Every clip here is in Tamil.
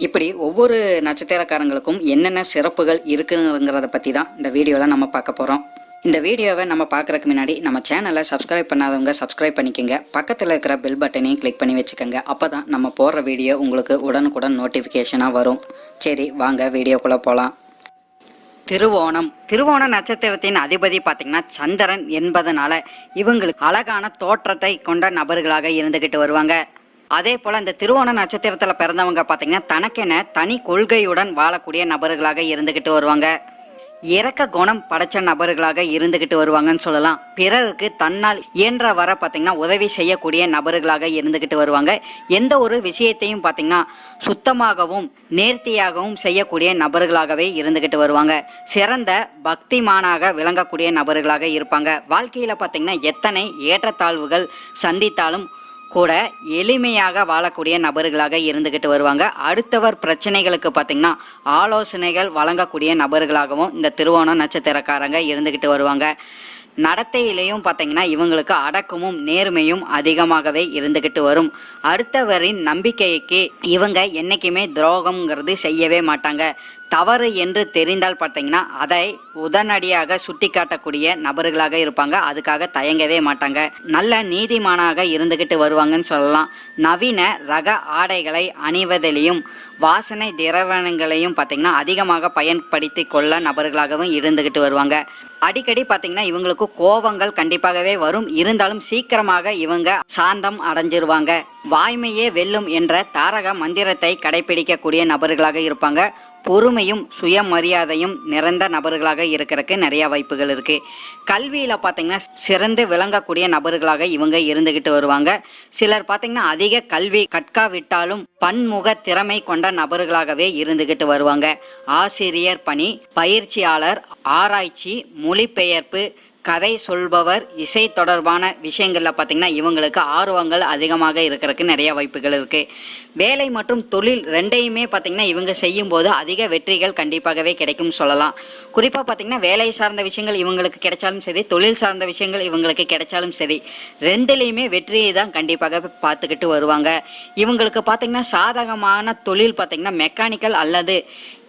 இப்படி ஒவ்வொரு நட்சத்திரக்காரங்களுக்கும் என்னென்ன சிறப்புகள் இருக்குங்கிறத பற்றி தான் இந்த வீடியோவில் நம்ம பார்க்க போகிறோம் இந்த வீடியோவை நம்ம பார்க்குறதுக்கு முன்னாடி நம்ம சேனலை சப்ஸ்கிரைப் பண்ணாதவங்க சப்ஸ்கிரைப் பண்ணிக்கோங்க. பக்கத்தில் இருக்கிற பெல் பட்டனையும் கிளிக் பண்ணி வச்சுக்கோங்க. அப்போ தான் நம்ம போடுற வீடியோ உங்களுக்கு உடனுக்குடன் நோட்டிஃபிகேஷனாக வரும். சரி வாங்க வீடியோக்குள்ளே போகலாம் திருவோணம். திருவோண நட்சத்திரத்தின் அதிபதி பார்த்திங்கன்னா சந்திரன் என்பதனால இவங்களுக்கு அழகான தோற்றத்தை கொண்ட நபர்களாக இருந்துக்கிட்டு வருவாங்க. அதே போல இந்த திருவோண நட்சத்திரத்துல பிறந்தவங்க பார்த்தீங்கன்னா தனக்கென தனி கொள்கையுடன் வாழக்கூடிய நபர்களாக இருந்துகிட்டு வருவாங்க. இறக்க குணம் படைச்ச நபர்களாக இருந்துகிட்டு வருவாங்கன்னு சொல்லலாம். பிறருக்கு தன்னால் இயன்ற வர பார்த்தீங்கன்னா உதவி செய்யக்கூடிய நபர்களாக இருந்துகிட்டு வருவாங்க. எந்த ஒரு விஷயத்தையும் பார்த்தீங்கன்னா சுத்தமாகவும் நேர்த்தியாகவும் செய்யக்கூடிய நபர்களாகவே இருந்துகிட்டு வருவாங்க. சிறந்த பக்திமானாக விளங்கக்கூடிய நபர்களாக இருப்பாங்க. வாழ்க்கையில் பார்த்தீங்கன்னா எத்தனை ஏற்றத்தாழ்வுகள் சந்தித்தாலும் கூட எளிமையாக வாழக்கூடிய நபர்களாக இருந்துகிட்டு வருவாங்க. அடுத்தவர் பிரச்சனைகளுக்கு பார்த்தீங்கன்னா ஆலோசனைகள் வழங்கக்கூடிய நபர்களாகவும் இந்த திருவோணம் நட்சத்திரக்காரங்க இருந்துகிட்டு வருவாங்க. நடத்தையிலையும் பார்த்தீங்கன்னா இவங்களுக்கு அடக்கமும் நேர்மையும் அதிகமாகவே இருந்துகிட்டு வரும். அடுத்தவரின் நம்பிக்கைக்கு இவங்க என்றைக்குமே துரோகம்ங்கிறது செய்யவே மாட்டாங்க. தவறு என்று தெரிந்தால் பார்த்தீங்கன்னா அதை உடனடியாக சுட்டி காட்டக்கூடிய நபர்களாக இருப்பாங்க. அதுக்காக தயங்கவே மாட்டாங்க. நல்ல நீதிமானாக இருந்துகிட்டு வருவாங்கன்னு சொல்லலாம். நவீன ரக ஆடைகளை அணிவதிலையும் வாசனை திரவணங்களையும் பார்த்தீங்கன்னா அதிகமாக பயன்படுத்தி கொள்ள நபர்களாகவும் இருந்துகிட்டு வருவாங்க. அடிக்கடி பார்த்தீங்கன்னா இவங்களுக்கு கோபங்கள் கண்டிப்பாகவே வரும். இருந்தாலும் சீக்கிரமாக இவங்க சாந்தம் அடைஞ்சிருவாங்க. வாய்மையே வெல்லும் என்ற தாரக மந்திரத்தை கடைபிடிக்கக்கூடிய நபர்களாக இருப்பாங்க. பொறுமையும் சுயமரியாதையும் நிறைந்த நபர்களாக இருக்கிறதுக்கு நிறைய வாய்ப்புகள் இருக்கு. கல்வியில் பார்த்திங்கன்னா சிறந்து விளங்கக்கூடிய நபர்களாக இவங்க இருந்துகிட்டு வருவாங்க. சிலர் பார்த்திங்கன்னா அதிக கல்வி கற்காவிட்டாலும் பன்முக திறமை கொண்ட நபர்களாகவே இருந்துகிட்டு வருவாங்க. ஆசிரியர் பணி பயிற்சியாளர் ஆராய்ச்சி மொழிபெயர்ப்பு கதை சொல்பவர் இசை தொடர்பான விஷயங்களில் பார்த்தீங்கன்னா இவங்களுக்கு ஆர்வங்கள் அதிகமாக இருக்கிறதுக்கு நிறைய வாய்ப்புகள் இருக்குது வேலை மற்றும் தொழில் ரெண்டையுமே பார்த்திங்கன்னா இவங்க செய்யும்போது அதிக வெற்றிகள் கண்டிப்பாகவே கிடைக்கும் சொல்லலாம். குறிப்பாக பார்த்திங்கன்னா வேலை சார்ந்த விஷயங்கள் இவங்களுக்கு கிடைச்சாலும் சரி தொழில் சார்ந்த விஷயங்கள் இவங்களுக்கு கிடைச்சாலும் சரி ரெண்டுலேயுமே வெற்றியை தான் கண்டிப்பாக பார்த்துக்கிட்டு வருவாங்க. இவங்களுக்கு பார்த்திங்கன்னா சாதகமான தொழில் பார்த்திங்கன்னா மெக்கானிக்கல் அல்லது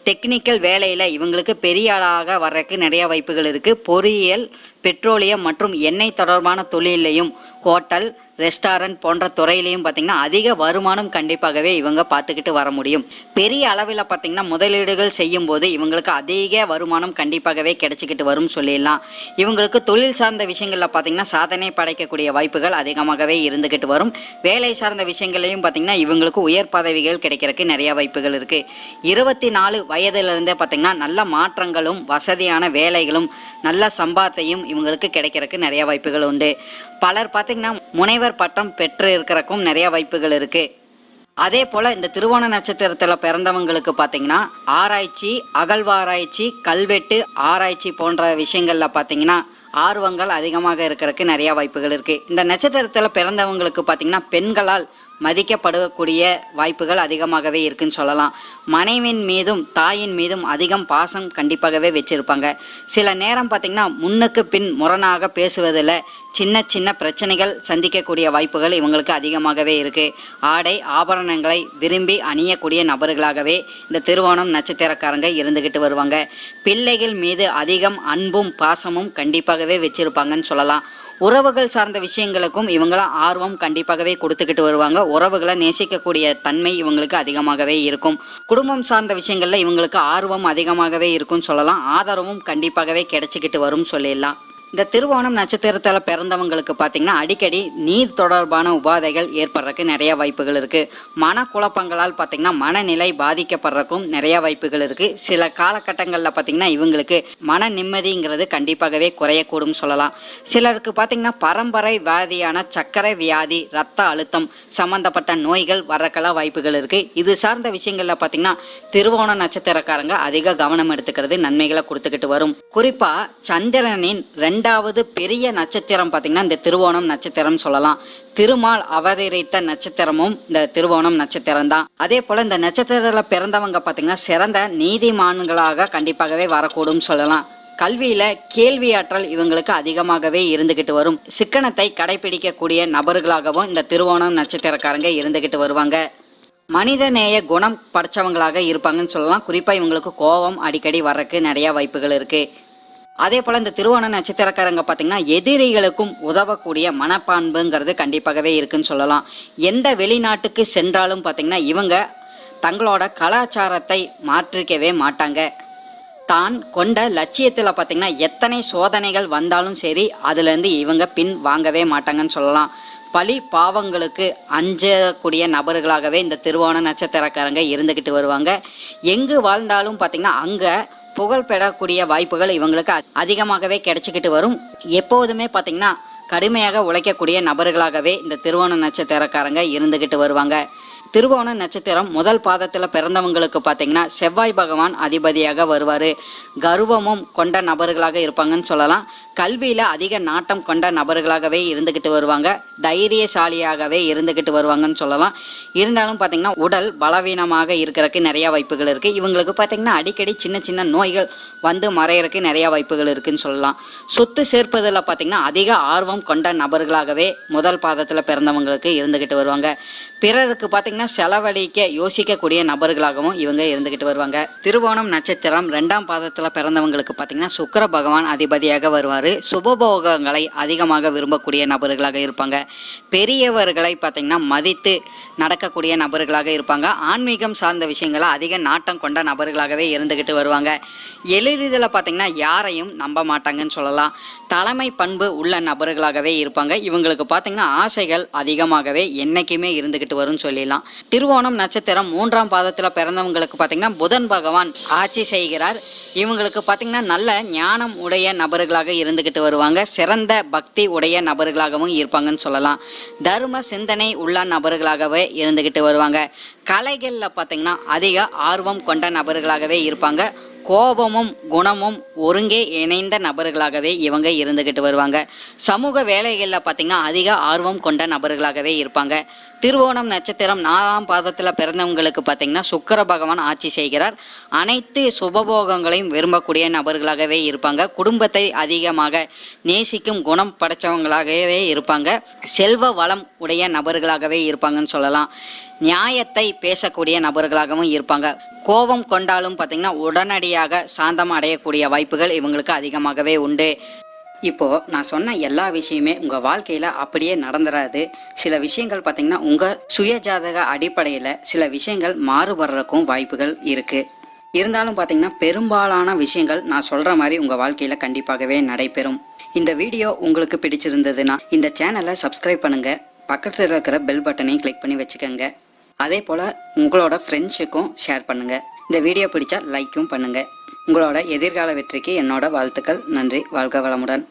டெக்னிக்கல் வேலையில் இவங்களுக்கு பெரிய ஆளாக வர்றதுக்கு நிறைய வாய்ப்புகள் இருக்குது பொறியியல் பெட்ரோலியம் மற்றும் எண்ணெய் தொடர்பான தொழிலையும் ஹோட்டல் ரெஸ்டாரண்ட் போன்ற துறையிலையும் பார்த்தீங்கன்னா அதிக வருமானம் கண்டிப்பாகவே இவங்க பார்த்துக்கிட்டு வர முடியும். பெரிய அளவில் பார்த்தீங்கன்னா முதலீடுகள் செய்யும் போது இவங்களுக்கு அதிக வருமானம் கண்டிப்பாகவே கிடைச்சிக்கிட்டு வரும் சொல்லிடலாம். இவங்களுக்கு தொழில் சார்ந்த விஷயங்களில் பார்த்தீங்கன்னா சாதனை படைக்கக்கூடிய வாய்ப்புகள் அதிகமாகவே இருந்துக்கிட்டு வரும். வேலை சார்ந்த விஷயங்களையும் பார்த்தீங்கன்னா இவங்களுக்கு உயர் பதவிகள் கிடைக்கிறதுக்கு நிறைய வாய்ப்புகள் இருக்குது இருபத்தி நாலு வயதிலிருந்தே பார்த்தீங்கன்னா நல்ல மாற்றங்களும் வசதியான வேலைகளும் நல்ல சம்பாத்தையும் இவங்களுக்கு கிடைக்கிறதுக்கு நிறைய வாய்ப்புகள் உண்டு. பலர் பார்த்தீங்கன்னா முனைவர் பட்டம் பெற்று இருக்கிறக்கும் நிறைய வாய்ப்புகள் இருக்கு. அதே போல இந்த திருவோண நட்சத்திரத்தில் பிறந்தவங்களுக்கு பார்த்தீங்கன்னா ஆராய்ச்சி அகழ்வாராய்ச்சி கல்வெட்டு ஆராய்ச்சி போன்ற விஷயங்கள்ல பார்த்தீங்கன்னா ஆர்வங்கள் அதிகமாக இருக்கிறதுக்கு நிறைய வாய்ப்புகள் இருக்கு. இந்த நட்சத்திரத்தில் பிறந்தவங்களுக்கு பார்த்தீங்கன்னா பெண்களால் மதிக்கப்படக்கூடிய வாய்ப்புகள் அதிகமாகவே இருக்குன்னு சொல்லலாம். மனைவின் மீதும் தாயின் மீதும் அதிகம் பாசம் கண்டிப்பாகவே வச்சிருப்பாங்க. சில நேரம் பார்த்தீங்கன்னா முன்னுக்கு பின் முரணாக பேசுவதில் சின்ன சின்ன பிரச்சனைகள் சந்திக்கக்கூடிய வாய்ப்புகள் இவங்களுக்கு அதிகமாகவே இருக்குது ஆடை ஆபரணங்களை விரும்பி அணியக்கூடிய நபர்களாகவே இந்த திருவோணம் நட்சத்திரக்காரங்க இருந்துக்கிட்டு வருவாங்க. பிள்ளைகள் மீது அதிகம் அன்பும் பாசமும் கண்டிப்பாகவே வச்சிருப்பாங்கன்னு சொல்லலாம். உறவுகள் சார்ந்த விஷயங்களுக்கும் இவங்களாம் ஆர்வம் கண்டிப்பாகவே கொடுத்துக்கிட்டு வருவாங்க. உறவுகளை நேசிக்கக்கூடிய தன்மை இவங்களுக்கு அதிகமாகவே இருக்கும். குடும்பம் சார்ந்த விஷயங்கள்ல இவங்களுக்கு ஆர்வம் அதிகமாகவே இருக்கும்னு சொல்லலாம். ஆதரவும் கண்டிப்பாகவே கிடைச்சிக்கிட்டு வரும் சொல்லிடலாம். இந்த திருவோணம் நட்சத்திரத்தில் பிறந்தவங்களுக்கு பார்த்தீங்கன்னா அடிக்கடி நீர் தொடர்பான உபாதைகள் ஏற்படுறதுக்கு நிறைய வாய்ப்புகள் இருக்கு. மனக்குழப்பங்களால் பார்த்தீங்கன்னா மனநிலை பாதிக்கப்படுறதுக்கும் நிறைய வாய்ப்புகள் இருக்கு. சில காலகட்டங்களில் பார்த்தீங்கன்னா இவங்களுக்கு மன நிம்மதிங்கிறது கண்டிப்பாகவே குறையக்கூடும் சொல்லலாம். சிலருக்கு பார்த்தீங்கன்னா பரம்பரை வியாதியான சர்க்கரை வியாதி ரத்த அழுத்தம் சம்பந்தப்பட்ட நோய்கள் வரக்கெல்லாம் வாய்ப்புகள் இருக்கு. இது சார்ந்த விஷயங்களில் பார்த்தீங்கன்னா திருவோண நட்சத்திரக்காரங்க அதிக கவனம் எடுத்துக்கிறது நன்மைகளை கொடுத்துக்கிட்டு வரும். குறிப்பா சந்திரனின் ரெண்டு ரெண்டாவது பெரிய நட்சத்திரம் பார்த்தீங்கன்னா இந்த திருவோணம் நட்சத்திரம் சொல்லலாம். திருமால் அவதரித்த நட்சத்திரமும் இந்த திருவோணம் நட்சத்திரம் தான் அதே போல இந்த நட்சத்திரத்தில் பிறந்தவங்க பார்த்தீங்கன்னா சிறந்த நீதிமான்களாக கண்டிப்பாகவே வரக்கூடும் சொல்லலாம். கல்வியில கேள்வியாற்றல் இவங்களுக்கு அதிகமாகவே இருந்துகிட்டு வரும். சிக்கனத்தை கடைபிடிக்கக்கூடிய நபர்களாகவும் இந்த திருவோணம் நட்சத்திரக்காரங்க இருந்துகிட்டு வருவாங்க. மனிதநேய குணம் படைச்சவங்களாக இருப்பாங்கன்னு சொல்லலாம். குறிப்பா இவங்களுக்கு கோபம் அடிக்கடி வர்றதுக்கு நிறைய வாய்ப்புகள் இருக்கு. அதே போல இந்த திருவோண நட்சத்திரக்காரங்க பார்த்தீங்கன்னா எதிரிகளுக்கும் உதவக்கூடிய மனப்பான்புங்கிறது கண்டிப்பாகவே இருக்குன்னு சொல்லலாம். எந்த வெளிநாட்டுக்கு சென்றாலும் பார்த்தீங்கன்னா இவங்க தங்களோட கலாச்சாரத்தை மாற்றிக்கவே மாட்டாங்க. தான் கொண்ட லட்சியத்தில் பார்த்தீங்கன்னா எத்தனை சோதனைகள் வந்தாலும் சரி அதுலேருந்து இவங்க பின் வாங்கவே மாட்டாங்கன்னு சொல்லலாம். பழி பாவங்களுக்கு அஞ்சக்கூடிய நபர்களாகவே இந்த திருவோண நட்சத்திரக்காரங்க இருந்துக்கிட்டு வருவாங்க. எங்கு வாழ்ந்தாலும் பார்த்தீங்கன்னா அங்கே புகழ் பெறக்கூடிய வாய்ப்புகள் இவங்களுக்கு அதிகமாகவே கிடைச்சிக்கிட்டு வரும். எப்போதுமே பார்த்தீங்கன்னா கடுமையாக உழைக்கக்கூடிய நபர்களாகவே இந்த திருவோண நட்சத்திரக்காரங்க இருந்துக்கிட்டு வருவாங்க. திருவோண நட்சத்திரம் முதல் பாதத்தில் பிறந்தவங்களுக்கு பார்த்தீங்கன்னா செவ்வாய் பகவான் அதிபதியாக வருவார். கர்வமும் கொண்ட நபர்களாக இருப்பாங்கன்னு சொல்லலாம். கல்வியில் அதிக நாட்டம் கொண்ட நபர்களாகவே இருந்துக்கிட்டு வருவாங்க. தைரியசாலியாகவே இருந்துக்கிட்டு வருவாங்கன்னு சொல்லலாம். இருந்தாலும் பார்த்தீங்கன்னா உடல் பலவீனமாக இருக்கிறதுக்கு நிறைய வாய்ப்புகள் இருக்குது இவங்களுக்கு பார்த்தீங்கன்னா அடிக்கடி சின்ன சின்ன நோய்கள் வந்து மறையறதுக்கு நிறைய வாய்ப்புகள் இருக்குன்னு சொல்லலாம். சொத்து சேர்ப்பதில் பார்த்தீங்கன்னா அதிக ஆர்வம் கொண்ட நபர்களாகவே முதல் பாதத்தில் பிறந்தவங்களுக்கு இருந்துக்கிட்டு வருவாங்க. பிறருக்கு பார்த்தீங்கன்னா செலவழிக்க யோசிக்கக்கூடிய நபர்களாகவும் இவங்க இருந்துக்கிட்டு வருவாங்க. திருவோணம் நட்சத்திரம் ரெண்டாம் பாதத்தில் பிறந்தவங்களுக்கு பார்த்தீங்கன்னா சுக்கிர பகவான் அதிபதியாக வருவார். சுபபோகங்களை அதிகமாக விரும்பக்கூடிய நபர்களாக இருப்பாங்க. பெரியவர்களை பார்த்தீங்கன்னா மதித்து நடக்கக்கூடிய நபர்களாக இருப்பாங்க. ஆன்மீகம் சார்ந்த விஷயங்களை அதிக நாட்டம் கொண்ட நபர்களாகவே இருந்துக்கிட்டு வருவாங்க. எளிதில் பார்த்தீங்கன்னா யாரையும் நம்ப மாட்டாங்கன்னு சொல்லலாம். தலைமை பண்பு உள்ள நபர்களாகவே இருப்பாங்க. இவங்களுக்கு பார்த்தீங்கன்னா ஆசைகள் அதிகமாகவே என்றைக்குமே இருந்துக்கிட்டு வரும்னு சொல்லிடலாம். திருவோணம் நட்சத்திரம் மூன்றாம் பாதத்தில் பிறந்தவங்களுக்கு பார்த்தீங்கன்னா புதன் பகவான் ஆட்சி செய்கிறார். இவங்களுக்கு பார்த்தீங்கன்னா நல்ல ஞானம் உடைய நபர்களாக இருந்துக்கிட்டு வருவாங்க. சிறந்த பக்தி உடைய நபர்களாகவும் இருப்பாங்கன்னு சொல்லலாம். தர்ம சிந்தனை உள்ள நபர்களாகவே இருந்துக்கிட்டு வருவாங்க. கலைகளில் பார்த்தீங்கன்னா அதிக ஆர்வம் கொண்ட நபர்களாகவே இருப்பாங்க. கோபமும் குணமும் ஒருங்கே இணைந்த நபர்களாகவே இவங்க இருந்துக்கிட்டு வருவாங்க. சமூக வேலைகளில் பார்த்தீங்கன்னா அதிக ஆர்வம் கொண்ட நபர்களாகவே இருப்பாங்க. திருவோணம் நட்சத்திரம் நாலாம் பாதத்தில் பிறந்தவங்களுக்கு பார்த்தீங்கன்னா சுக்கர பகவான் ஆட்சி செய்கிறார். அனைத்து சுபபோகங்களையும் விரும்பக்கூடிய நபர்களாகவே இருப்பாங்க. குடும்பத்தை அதிகமாக நேசிக்கும் குணம் படைச்சவங்களாகவே இருப்பாங்க. செல்வ வளம் உடைய நபர்களாகவே இருப்பாங்கன்னு சொல்லலாம். நியாயத்தை பேசக்கூடிய நபர்களாகவும் இருப்பாங்க. கோபம் கொண்டாலும் பார்த்தீங்கன்னா உடனடியாக சாந்தம் அடையக்கூடிய வாய்ப்புகள் இவங்களுக்கு அதிகமாகவே உண்டு. இப்போ நான் சொன்ன எல்லா விஷயமே உங்க வாழ்க்கையில அப்படியே நடந்துடாது சில விஷயங்கள் பார்த்தீங்கன்னா உங்க சுயஜாதக அடிப்படையில் சில விஷயங்கள் மாறுபடுறதுக்கும் வாய்ப்புகள் இருக்கு. இருந்தாலும் பார்த்தீங்கன்னா பெரும்பாலான விஷயங்கள் நான் சொல்ற மாதிரி உங்க வாழ்க்கையில கண்டிப்பாகவே நடைபெறும். இந்த வீடியோ உங்களுக்கு பிடிச்சிருந்ததுன்னா இந்த சேனலை சப்ஸ்கிரைப் பண்ணுங்க. பக்கத்தில் இருக்கிற பெல் பட்டனையும் கிளிக் பண்ணி வச்சுக்கோங்க. அதே போல் உங்களோட ஃப்ரெண்ட்ஸுக்கும் ஷேர் பண்ணுங்கள் இந்த வீடியோ பிடிச்சா லைக்கும் பண்ணுங்கள் உங்களோட எதிர்கால வெற்றிக்கு என்னோட வாழ்த்துக்கள். நன்றி. வாழ்க வளமுடன்.